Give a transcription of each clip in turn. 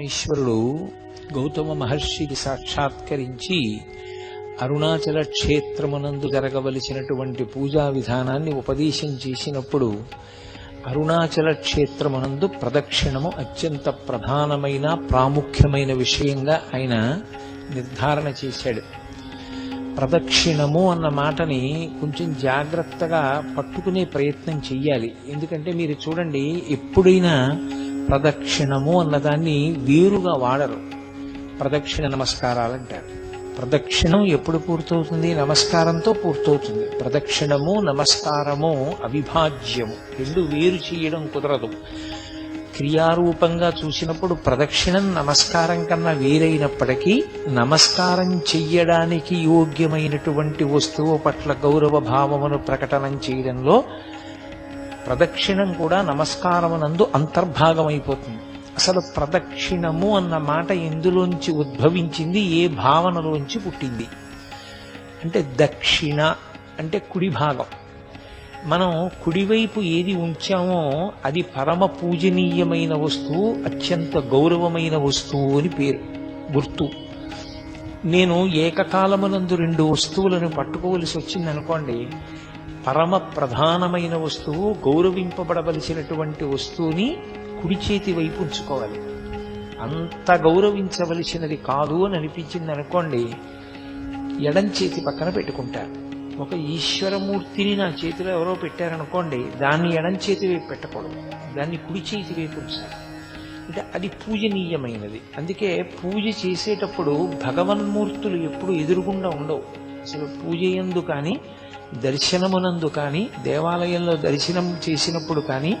పరమేశ్వరుడు గౌతమ మహర్షికి సాక్షాత్కరించి అరుణాచల క్షేత్రమునందు జరగవలసినటువంటి పూజా విధానాన్ని ఉపదేశం చేసినప్పుడు అరుణాచల క్షేత్రమునందు ప్రదక్షిణము అత్యంత ప్రధానమైన ప్రాముఖ్యమైన విషయంగా ఆయన నిర్ధారణ చేశాడు. ప్రదక్షిణము అన్న మాటని కొంచెం జాగ్రత్తగా పట్టుకునే ప్రయత్నం చెయ్యాలి. ఎందుకంటే మీరు చూడండి ఎప్పుడైనా ప్రదక్షిణము అన్నదాన్ని వేరుగా వాడరు. ప్రదక్షిణ నమస్కారాలు అంటారు ప్రదక్షిణం ఎప్పుడు పూర్తవుతుంది? నమస్కారంతో పూర్తవుతుంది. ప్రదక్షిణము నమస్కారము అవిభాజ్యము. రెండు వేరు చేయడం కుదరదు. క్రియారూపంగా చూసినప్పుడు ప్రదక్షిణం నమస్కారం కన్నా వేరైనప్పటికీ నమస్కారం చెయ్యడానికి యోగ్యమైనటువంటి వస్తువు పట్ల గౌరవ భావమును ప్రకటనం చేయడంలో ప్రదక్షిణం కూడా నమస్కారమునందు అంతర్భాగమైపోతుంది. అసలు ప్రదక్షిణము అన్న మాట ఎందులోంచి ఉద్భవించింది ఏ భావనలోంచి పుట్టింది? అంటే దక్షిణ అంటే కుడి భాగం. మనం కుడివైపు ఏది ఉంచామో అది పరమ పూజనీయమైన వస్తువు అత్యంత గౌరవమైన వస్తువు అని పేరు గుర్తు. నేను ఏకకాలమునందు రెండు వస్తువులను పట్టుకోవలసి వచ్చింది అనుకోండి పరమ ప్రధానమైన వస్తువు గౌరవింపబడవలసినటువంటి వస్తువుని కుడి చేతి వైపు ఉంచుకోవాలి. అంత గౌరవించవలసినది కాదు అని అనిపించింది అనుకోండి ఎడం చేతి పక్కన పెట్టుకుంటారు. ఒక ఈశ్వరమూర్తిని నా చేతిలో ఎవరో పెట్టారనుకోండి దాన్ని ఎడం చేతి వైపు పెట్టకూడదు. దాన్ని కుడి చేతి వైపు ఉంచాలి. అంటే అది పూజనీయమైనది. అందుకే పూజ చేసేటప్పుడు భగవన్మూర్తులు ఎప్పుడు ఎదురుగుండా ఉండవు. అసలు పూజ ఎందు కానీ దర్శనమునందు కానీ దేవాలయంలో దర్శనం చేసినప్పుడు కానీ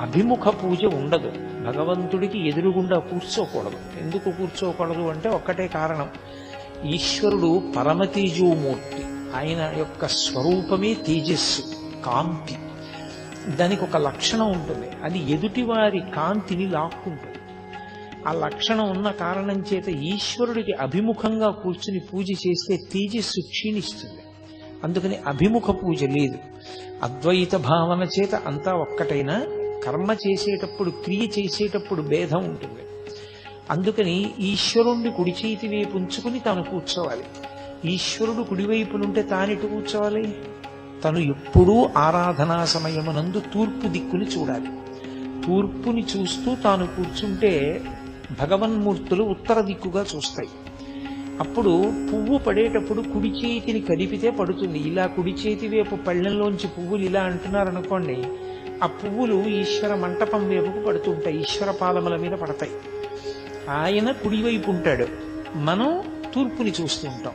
అభిముఖ పూజ ఉండదు. భగవంతుడికి ఎదురుగుండా కూర్చోకూడదు. ఎందుకు కూర్చోకూడదు అంటే ఒక్కటే కారణం. ఈశ్వరుడు పరమతేజోమూర్తి. ఆయన యొక్క స్వరూపమే తేజస్సు కాంతి. దానికి ఒక లక్షణం ఉంటుంది. అది ఎదుటివారి కాంతిని లాక్కుంటుంది. ఆ లక్షణం ఉన్న కారణం చేత ఈశ్వరుడికి అభిముఖంగా కూర్చుని పూజ చేస్తే తేజస్సు క్షీణిస్తుంది. అందుకని అభిముఖ పూజ లేదు. అద్వైత భావన చేత అంతా ఒక్కటైనా కర్మ చేసేటప్పుడు క్రియ చేసేటప్పుడు భేదం ఉంటుంది. అందుకని ఈశ్వరుణ్ణి కుడి చేతి వైపు ఉంచుకుని తాను కూర్చోవాలి. ఈశ్వరుడు కుడివైపునుంటే తానిటు కూర్చోవాలి? తను ఎప్పుడూ ఆరాధనా సమయమునందు తూర్పు దిక్కుని చూడాలి. తూర్పుని చూస్తూ తాను కూర్చుంటే భగవన్మూర్తులు ఉత్తర దిక్కుగా చూస్తాయి. అప్పుడు పువ్వు పడేటప్పుడు కుడి చేతిని కదిపితే పడుతుంది. ఇలా కుడి చేతి వైపు పళ్ళెంలోంచి పువ్వులు ఇలా అంటున్నారనుకోండి ఆ పువ్వులు ఈశ్వర మంటపం వైపుకు పడుతుంటాయి ఈశ్వర పాదముల మీద పడతాయి. ఆయన కుడివైపు ఉంటాడు. మనం తూర్పుని చూస్తుంటాం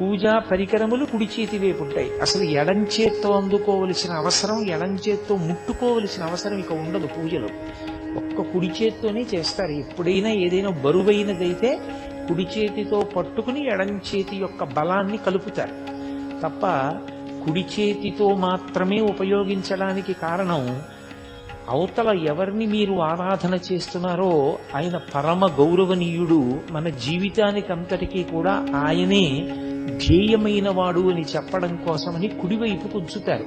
పూజా పరికరములు కుడి చేతి వైపు ఉంటాయి. అసలు ఎడం చేత్తో అందుకోవలసిన అవసరం ఎడం చేత్తో ముట్టుకోవలసిన అవసరం ఇక ఉండదు పూజలో. ఒక్క కుడి చేత్తోనే చేస్తారు. ఎప్పుడైనా ఏదైనా బరువైనదైతే కుడి చేతితో పట్టుకుని ఎడం చేతి యొక్క బలాన్ని కలుపుతారు. తప్ప కుడి చేతితో మాత్రమే ఉపయోగించడానికి కారణం అవతల ఎవరిని మీరు ఆరాధన చేస్తున్నారో ఆయన పరమ గౌరవనీయుడు మన జీవితానికి అంతటికీ కూడా ఆయనే ధ్యేయమైన వాడు అని చెప్పడం కోసమని కుడివైపు ఉంచుతారు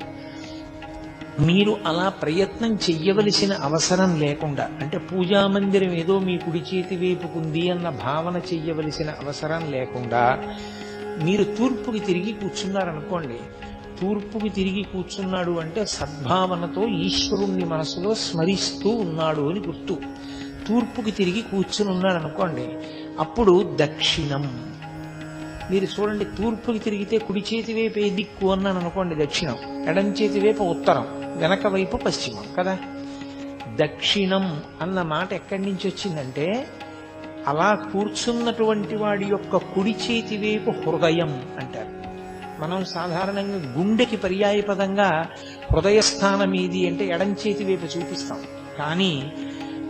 మీరు అలా ప్రయత్నం చెయ్యవలసిన అవసరం లేకుండా అంటే పూజా మందిరం ఏదో మీ కుడి చేతి వేపుకుంది అన్న భావన చెయ్యవలసిన అవసరం లేకుండా మీరు తూర్పుకి తిరిగి కూర్చున్నారనుకోండి తూర్పుకి తిరిగి కూర్చున్నాడు అంటే సద్భావనతో ఈశ్వరుణ్ణి మనసులో స్మరిస్తూ ఉన్నాడు అని గుర్తు. తూర్పుకి తిరిగి కూర్చుని ఉన్నాడు అనుకోండి అప్పుడు దక్షిణం. మీరు చూడండి తూర్పుకి తిరిగితే కుడి చేతి వైపు ఏ దిక్కు అన్నాను అనుకోండి దక్షిణం. ఎడం చేతి వైపు ఉత్తరం. వెనక వైపు పశ్చిమం కదా? దక్షిణం అన్న మాట ఎక్కడి నుంచి వచ్చిందంటే అలా కూర్చున్నటువంటి వాడి యొక్క కుడి చేతి వైపు హృదయం అంటారు. మనం సాధారణంగా గుండెకి పర్యాయపదంగా హృదయస్థానం ఏది అంటే ఎడం చేతి వైపు చూపిస్తాం. కానీ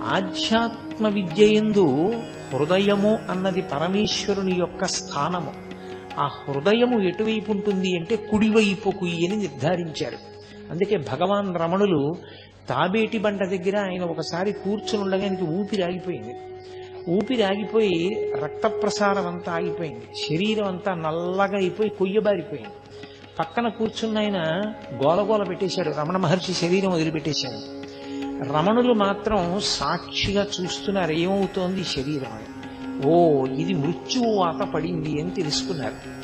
ఆధ్యాత్మ విద్య ఎందు హృదయము అన్నది పరమేశ్వరుని యొక్క స్థానము. ఆ హృదయము ఎటువైపు ఉంటుంది అంటే కుడివైపుకు అని నిర్ధారించారు. అందుకే భగవాన్ రమణులు తాబేటి బండ దగ్గర ఆయన ఒకసారి కూర్చుని ఉండగా ఆయనకి ఊపిరి ఆగిపోయింది. ఊపిరి ఆగిపోయి రక్త ప్రసారం అంతా ఆగిపోయింది. శరీరం అంతా నల్లగా అయిపోయి కొయ్యబారిపోయింది. పక్కన కూర్చున్న ఆయన గోలగోల పెట్టేశాడు. రమణ మహర్షి శరీరం వదిలిపెట్టేశాడు. రమణులు మాత్రం సాక్షిగా చూస్తున్నారు ఏమవుతోంది శరీరం అని. ఓ ఇది మృత్యువాత పడింది అని తెలుసుకున్నారు.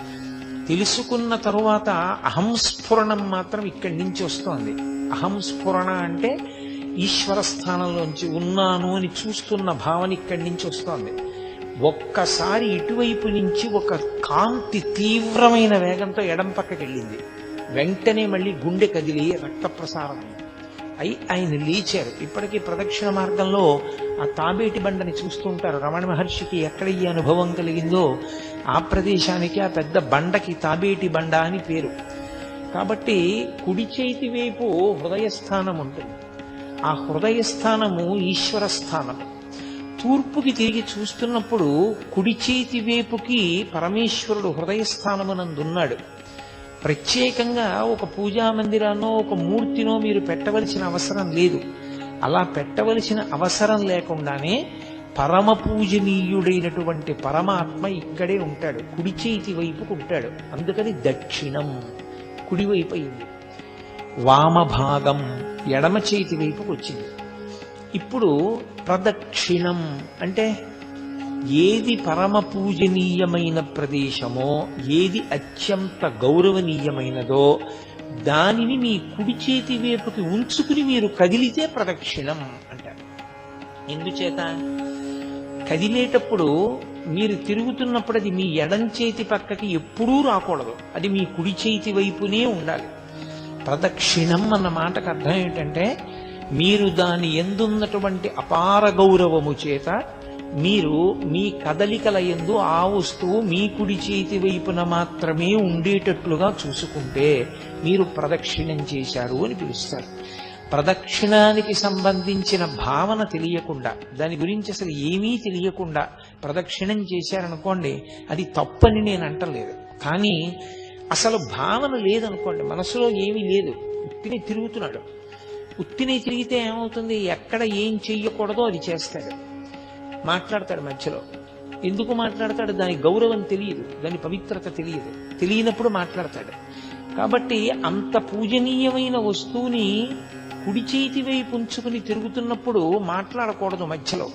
తెలుసుకున్న తరువాత అహంస్ఫురణం మాత్రం ఇక్కడి నుంచి వస్తోంది. అహంస్ఫురణ అంటే ఈశ్వర స్థానంలోంచి ఉన్నాను అని చూస్తున్న భావన ఇక్కడి నుంచి వస్తోంది. ఒక్కసారి ఇటువైపు నుంచి ఒక కాంతి తీవ్రమైన వేగంతో ఎడం పక్కకి వెళ్ళింది. వెంటనే మళ్ళీ గుండె కదిలి రక్త ప్రసారం అయి ఆయన లేచారు. ఇప్పటికీ ప్రదక్షిణ మార్గంలో ఆ తాబేటి బండని చూస్తుంటారు రమణ మహర్షికి ఎక్కడ ఈ అనుభవం కలిగిందో ఆ ప్రదేశానికి ఆ పెద్ద బండకి తాబేటి బండ అని పేరు. కాబట్టి కుడి చేతి వైపు హృదయస్థానం ఉంటుంది. ఆ హృదయస్థానము ఈశ్వర స్థానం. తూర్పుకి తిరిగి చూస్తున్నప్పుడు కుడి చేతి వైపుకి పరమేశ్వరుడు హృదయస్థానమునందున్నాడు. ప్రత్యేకంగా ఒక పూజా మందిరాన్నో ఒక మూర్తినో మీరు పెట్టవలసిన అవసరం లేదు. అలా పెట్టవలసిన అవసరం లేకుండానే పరమ పూజనీయుడైనటువంటి పరమాత్మ ఇక్కడే ఉంటాడు. కుడి చేతి వైపుకు ఉంటాడు. అందుకని దక్షిణం కుడివైపు అయింది. వామభాగం ఎడమ చేతి వైపుకు వచ్చింది. ఇప్పుడు ప్రదక్షిణం అంటే ఏది పరమ పూజనీయమైన ప్రదేశమో ఏది అత్యంత గౌరవనీయమైనదో దానిని మీ కుడి చేతి వైపుకి ఉంచుకుని మీరు కదిలితే ప్రదక్షిణం అంటారు. ఎందుచేత? కదిలేటప్పుడు మీరు తిరుగుతున్నప్పుడు అది మీ ఎడం చేతి పక్కకి ఎప్పుడూ రాకూడదు. అది మీ కుడి చేతి వైపునే ఉండాలి. ప్రదక్షిణం అన్న మాటకు అర్థం ఏంటంటే మీరు దాని ఎందున్నటువంటి అపార గౌరవము చేత మీరు మీ కదలికల ఎందు ఆ వస్తువు మీ కుడి చేతి వైపున మాత్రమే ఉండేటట్లుగా చూసుకుంటే మీరు ప్రదక్షిణం చేశారు అని పిలుస్తారు. ప్రదక్షిణానికి సంబంధించిన భావన తెలియకుండా దాని గురించి అసలు ఏమీ తెలియకుండా ప్రదక్షిణం చేశారనుకోండి అది తప్పని నేను అంటలేదు. కానీ అసలు భావన లేదనుకోండి మనసులో ఏమీ లేదు. ఉత్తిని తిరుగుతున్నాడు. ఉత్తిని తిరిగితే ఏమవుతుంది? ఎక్కడ ఏం చెయ్యకూడదో అది చేస్తాడు. మాట్లాడతాడు మధ్యలో. ఎందుకు మాట్లాడతాడు? దాని గౌరవం తెలియదు. దాని పవిత్రత తెలియదు. తెలియనప్పుడు మాట్లాడతాడు. కాబట్టి అంత పూజనీయమైన వస్తువుని కుడి చేతి వైపు ఉంచుకుని తిరుగుతున్నప్పుడు మాట్లాడకూడదు మధ్యలో.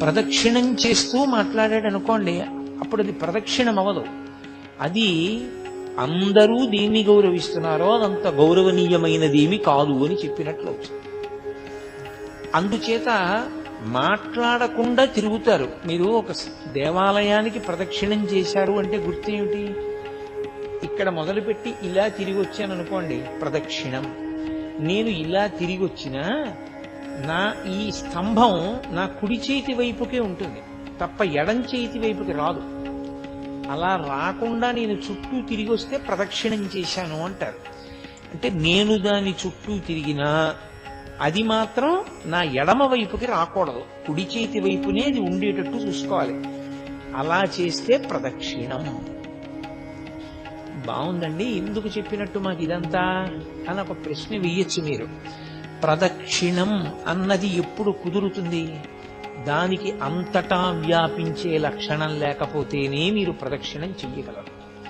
ప్రదక్షిణం చేస్తూ మాట్లాడాడు అనుకోండి అప్పుడు అది ప్రదక్షిణం అవ్వదు. అది అందరూ దేన్ని గౌరవిస్తున్నారో అదంత గౌరవనీయమైనదేమి కాదు అని చెప్పినట్లు అందుచేత మాట్లాడకుండా తిరుగుతారు. మీరు ఒక దేవాలయానికి ప్రదక్షిణం చేశారు అంటే గుర్తేమిటి ఇక్కడ మొదలుపెట్టి ఇలా తిరిగి వచ్చాను అనుకోండి ప్రదక్షిణం. నేను ఇలా తిరిగి వచ్చినా నా ఈ స్తంభం నా కుడి చేతి వైపుకే ఉంటుంది. తప్ప ఎడం చేతి వైపుకి రాదు. అలా రాకుండా నేను చుట్టూ తిరిగి వస్తే ప్రదక్షిణం చేశాను అంటారు. అంటే నేను దాని చుట్టూ తిరిగినా అది మాత్రం నా ఎడమ వైపుకి రాకూడదు. కుడి చేతి వైపునే అది ఉండేటట్టు చూసుకోవాలి. అలా చేస్తే ప్రదక్షిణం. బాగుందండి ఎందుకు చెప్పినట్టు మాకు ఇదంతా? అని ఒక ప్రశ్న వేయచ్చు మీరు. ప్రదక్షిణం అన్నది ఎప్పుడు కుదురుతుంది? దానికి అంతటా వ్యాపించే లక్షణం లేకపోతేనే మీరు ప్రదక్షిణం చెయ్యగలరు.